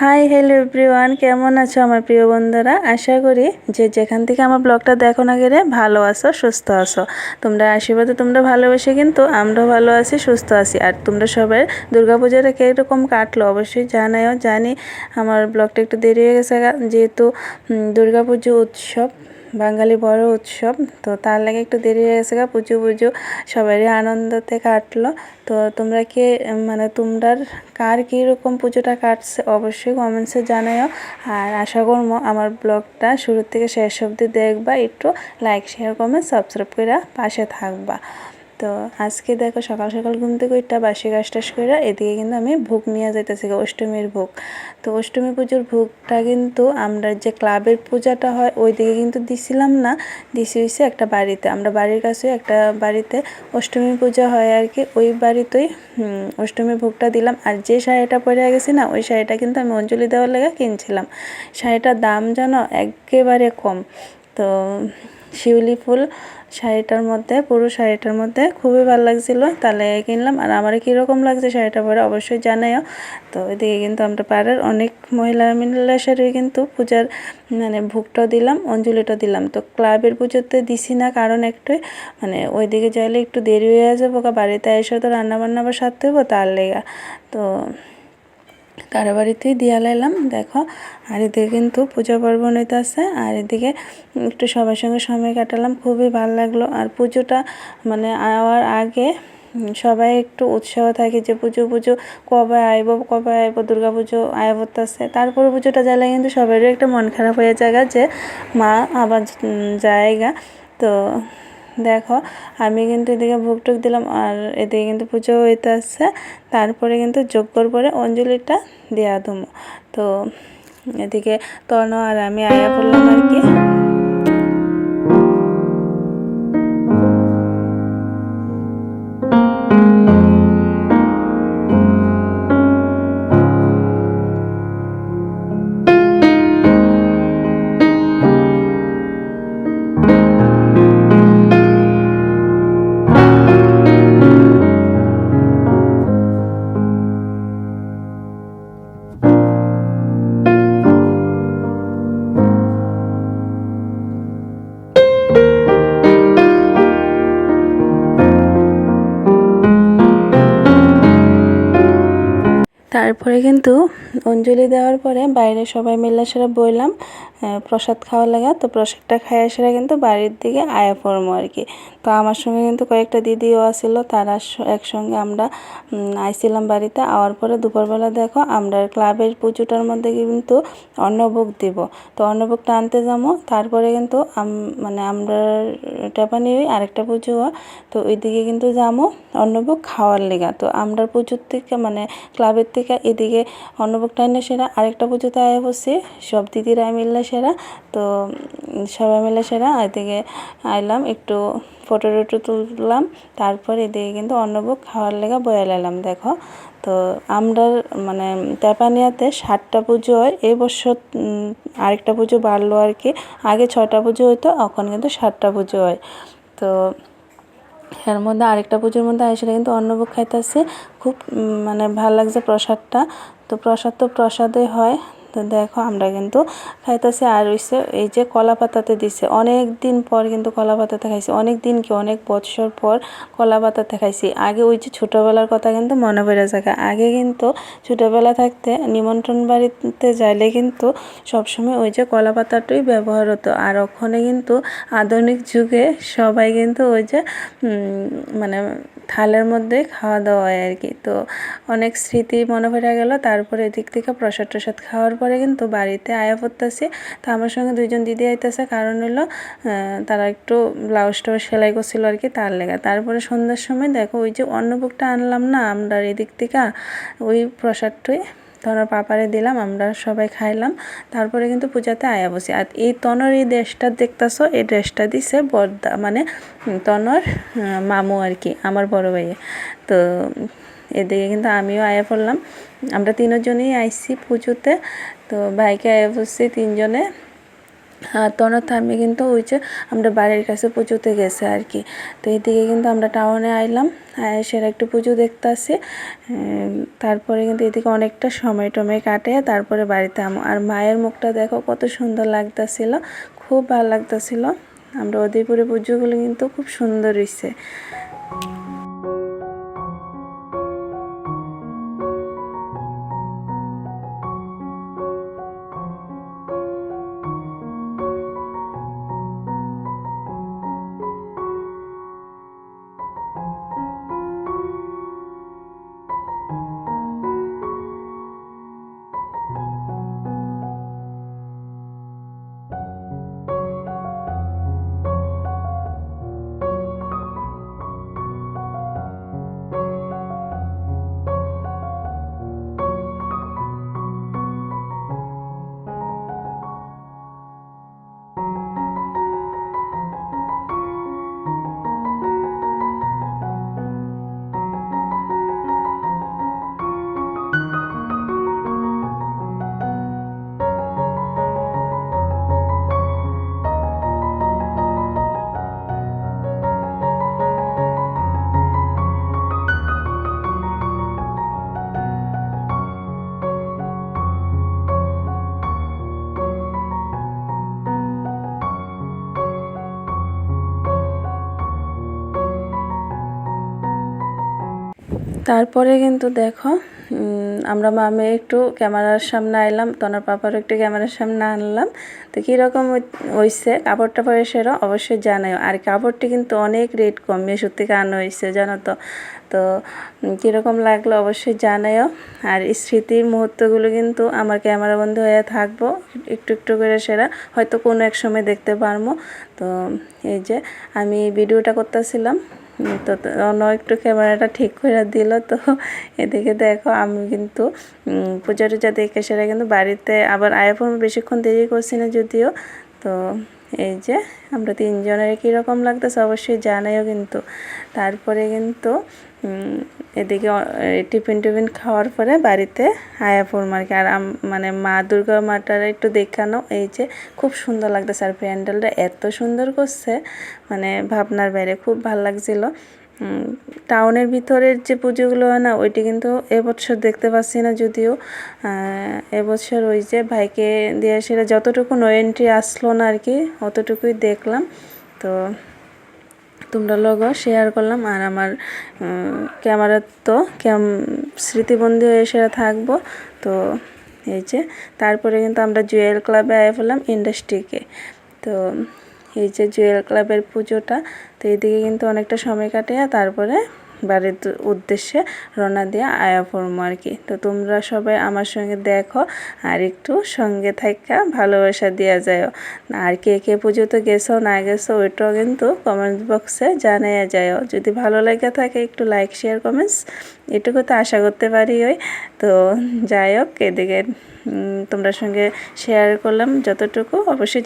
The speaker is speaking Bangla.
হাই হ্যালো এভরিওয়ান কেমন আছো আমার প্রিয় বন্ধুরা? আশা করি যে যেখান থেকে আমার ব্লগটা দেখো না গেলে ভালো আসো সুস্থ আসো তোমরা আশীর্বাদে তোমরা ভালোবেসে কিন্তু আমরাও ভালো আছি, সুস্থ আছি। আর তোমরা সবাই দুর্গাপূজাটা কীরকম কাটলো অবশ্যই জানাও জানি আমার ব্লগটা একটু দেরি হয়ে গেছে যেহেতু দুর্গাপুজো উৎসব। বাঙালি বড় উৎসব। তো তার লাগে একটু দেরি হয়ে গেছে গা, পুজো পুজো সবারই আনন্দতে কাটলো। তো তোমরা কি মানে তোমরার কার কীরকম পুজোটা কাটছে অবশ্যই কমেন্টসে জানাও আর আশা করব আমার ব্লগটা শুরু থেকে শেষ অবধি দেখবা, একটু লাইক শেয়ার কমেন্ট সাবস্ক্রাইব করে পাশে থাকবা। তো আজকে দেখো সকাল সকাল ঘুম থেকে ওইটা বাসি গাছ টাস করে এদিকে কিন্তু আমি ভোগ নিয়ে যাইতেছি অষ্টমীর ভোগ। তো অষ্টমী পুজোর ভোগটা কিন্তু আমরা যে ক্লাবের পূজাটা হয় ওই দিকে কিন্তু দিছিলাম না দিছি হয়েছে একটা বাড়িতে। আমরা বাড়ির কাছে একটা বাড়িতে অষ্টমী পূজা হয় আর কি ওই বাড়িতেই হুম, অষ্টমী ভোগটা দিলাম। আর যে শাড়িটা পরে গেছি না ওই শাড়িটা কিন্তু আমি অঞ্জলি দেওয়ার লেগে কিনছিলাম। শাড়িটার দাম যেন একেবারে কম। তো শিউলি ফুল শাড়িটার মধ্যে, পুরো শাড়িটার মধ্যে। খুবই ভালো লাগছিল তাহলে কিনলাম। আর আমার কীরকম লাগছে শাড়িটা পরে অবশ্যই জানাইও তো এদিকে কিন্তু আমরা পাড়ার অনেক মহিলা মিলে শাড়ি কিন্তু পূজার মানে ভোগটা দিলাম অঞ্জলিটা দিলাম। তো ক্লাবের পুজোতে দিছি না কারণ একটুই মানে ওইদিকে যাইলে একটু দেরি হয়ে যাব, বাড়িতে এসে তো রান্না বান্না আবার সারতে হব তার লেগা। তো কারও বাড়িতেই দিয়া লাইলাম দেখো। আর এদিকে কিন্তু পূজা পার্বণ হইতেছে আর এদিকে একটু সবার সঙ্গে সময় কাটালাম, খুবই ভালো লাগল। আর পুজোটা মানে আওয়ার আগে সবাই একটু উৎসাহ থাকে যে পুজো পুজো কবে আইব কবে আইব, দুর্গা পুজো আয় করতেছে তারপরে পুজোটা জ্বালে কিন্তু সবারই একটা মন খারাপ হয়ে জায়গা যে মা আবার জায়গা তো দেখো, আমি কিন্তু এদিকে ভোগ টুক দিলাম আর এদিকে কিন্তু পুজো হইতে আসছে। তারপরে কিন্তু যজ্ঞর পরে অঞ্জলিটা দেওয়া দমো তো এদিকে তর্ণ আর আমি আয়া বললাম আর কি। তারপরে কিন্তু অঞ্জলি দেওয়ার পরে বাইরে সবাই মিলে সেরা বইলাম প্রসাদ খাওয়া লাগা। তো প্রসাদটা খাইয়া সেরা কিন্তু বাড়ির দিকে আয়া পড়মো আর কি। তো আমার সঙ্গে কিন্তু কয়েকটা দিদিও আসছিল তারা একসঙ্গে আমরা আইছিলাম বাড়িতে। আওয়ার পরে দুপুরবেলা দেখো আমরা ক্লাবের পুজোটার মধ্যে কিন্তু অন্নভোগ দিব। তো অন্নভোগটা আনতে যাব তারপরে কিন্তু মানে আমরা টেপানি আরেকটা পুজো হয়, তো ওইদিকে কিন্তু যাব অন্নভোগ খাওয়ার লেগা। তো আমরা পুজোর থেকে মানে ক্লাবের থেকে এদিকে অন্নভোগটা এনে সেটা আরেকটা পুজোতে আয়া বসছি সব দিদিরা মিললে সেরা। তো সবাই মিলে সেরা। এদিকে আইলাম, একটু ফটো টটো তুললাম। তারপর এদিকে কিন্তু অন্নভোগ খাওয়ার লেগা বয়ে লাইলাম দেখো। তো আমরা মানে তেপানিয়াতে সাতটা পুজো হয়। এই বছর আরেকটা পুজো বাড়লো আর কি। আগে ছটা পুজো হতো এখন কিন্তু সাতটা পুজো হয়। তো, এর মধ্যে আরেকটা পুজোর মধ্যে আসলে কিন্তু অন্নভোগ খাইতেছে। খুব মানে ভালো লাগছে প্রসাদটা। তো, প্রসাদ তো প্রসাদই হয়। তো দেখো আমরা কিন্তু খাইতেছি আর হইছে এই যে কলা পাতাতে দিছে। অনেক দিন পর কিন্তু কলা পাতাতে খাইছি। অনেক দিন কি অনেক বছর পর কলা পাতাতে খাইছি। আগে ওই যে ছোটোবেলার কথা কিন্তু মনে পড়ে যায় আগে কিন্তু ছোটোবেলা থাকতে নিমন্ত্রণ বাড়িতে যাইলে কিন্তু সবসময় ওই যে কলা পাতাটাই ব্যবহার হতো। আর ওখানে কিন্তু আধুনিক যুগে সবাই কিন্তু ওই যে মানে থালের মধ্যে খাওয়া দাওয়া হয় আর কি। তো অনেক স্মৃতি মনে পড়ে গেল। তারপরে এদিক থেকে প্রসাদ টসাদ খাওয়ার পরে কিন্তু বাড়িতে আয়া পড়তেছি। তো আমার সঙ্গে দুইজন দিদি আইতেছে। কারণ হলো তারা একটু ব্লাউজ টাউজ সেলাই করছিল আর কি তার লেগা। তারপরে সন্ধ্যার সময় দেখো ওই যে অন্নভোগটা আনলাম না আমরা এদিক থেকে, ওই প্রসাদটাই তনর পাপারে দিলাম, আমরা সবাই খাইলাম। তারপরে কিন্তু পূজাতে আয়া বসি। আর এই তনর এই ড্রেসটা দেখতাছো, এই ড্রেসটা দিছে বর্দা মানে তনর মামু আর কি, আমার বড় ভাইয়ে। তো এদিকে কিন্তু আমিও আয়া পড়লাম। আমরা তিনজনই আইসি পুজোতে। তো ভাইকে আয়া বসছি তিনজনে। আর তনর থাম্মি কিন্তু ওই যে আমরা বাড়ির কাছে পুজোতে গেছে আর কি। তো এইদিকে কিন্তু আমরা টাউনে আইলাম সেরা একটু পুজো দেখতে আসি তারপরে কিন্তু এদিকে অনেকটা সময় টময় কাটে, তারপরে বাড়িতে আর মায়ের মুখটা দেখো কত সুন্দর লাগতেছিল, খুব ভালো লাগতেছিল। আমরা উদয়পুরে পুজোগুলো কিন্তু খুব সুন্দর হয়েছে তারপরে কিন্তু দেখো আমরা মামে একটু ক্যামেরার সামনে আইলাম, তনার পাপারও একটু ক্যামেরার সামনে আনলাম। তো কীরকম হয়েছে কাপড়টা পরে সেরও অবশ্যই জানাই আর কাপড়টি কিন্তু অনেক রেট কম, মেশোর থেকে আনা হয়েছে জানো তো। তো কীরকম লাগল অবশ্যই জানাইও। আর স্মৃতির মুহূর্তগুলো কিন্তু আমার ক্যামেরা বন্ধু হয়ে থাকব, একটু একটু করে সেরা। হয়তো কোনো এক সময় দেখতে পারব তো, এই যে আমি ভিডিওটা করতেছিলাম। তো অন্য একটু ক্যামেরাটা ঠিক করে দিল, তো এদিকে দেখো আমি কিন্তু পূজা টুজা দেখে সেটা কিন্তু বাড়িতে আবার আইফোন বেশিক্ষণ দেরি করছি না যদিও, তো এই যে আমরা তিনজনের কীরকম লাগতেছে অবশ্যই জানাইও কিন্তু। তারপরে কিন্তু এদিকে টিফিন টিফিন খাওয়ার পরে বাড়িতে আয়া পড়ম আর কি। আর মানে মা দুর্গা মাটার একটু দেখানো এই যে খুব সুন্দর লাগতেছে আর প্যান্ডেলটা এত সুন্দর করছে মানে ভাবনার বাইরে খুব ভালো লাগছিল। টাউনের ভিতরের যে পুজোগুলো হয় না, ওইটি কিন্তু এবছর দেখতে পাচ্ছি না যদিও। এবছর ওই যে ভাইকে দিয়ে সেটা যতটুকু নো এন্ট্রি আসলো না আর কি, অতটুকুই দেখলাম। তো তোমরা লগও শেয়ার করলাম। আর আমার ক্যামেরার তো ক্যাম স্মৃতিবন্দি হয়ে সেটা থাকব। তো এই যে, তারপরে কিন্তু আমরা জুয়েল ক্লাবে আয় ফেলাম ইন্ডাস্ট্রিকে। তো এই যে জুয়েল ক্লাবের পুজোটা, তো এইদিকে কিন্তু অনেকটা সময় কাটে তারপরে বাড়ির উদ্দেশ্যে রওনা দিয়ে আয়া পড়ব আর কি। তো তোমরা সবাই আমার সঙ্গে দেখো আর একটু সঙ্গে থাকা ভালোবাসা দেওয়া যায় আর কে কে পুজোতে গেছো না গেছো ওইটাও কিন্তু কমেন্ট বক্সে জানাইয়া যায় যদি ভালো লাগে থাকে একটু লাইক শেয়ার কমেন্টস এটুকু তো আশা করতে পারি ওই। তো যাই হোক, এদিকে তোমরা সঙ্গে শেয়ার করলাম যতটুকু, অবশ্যই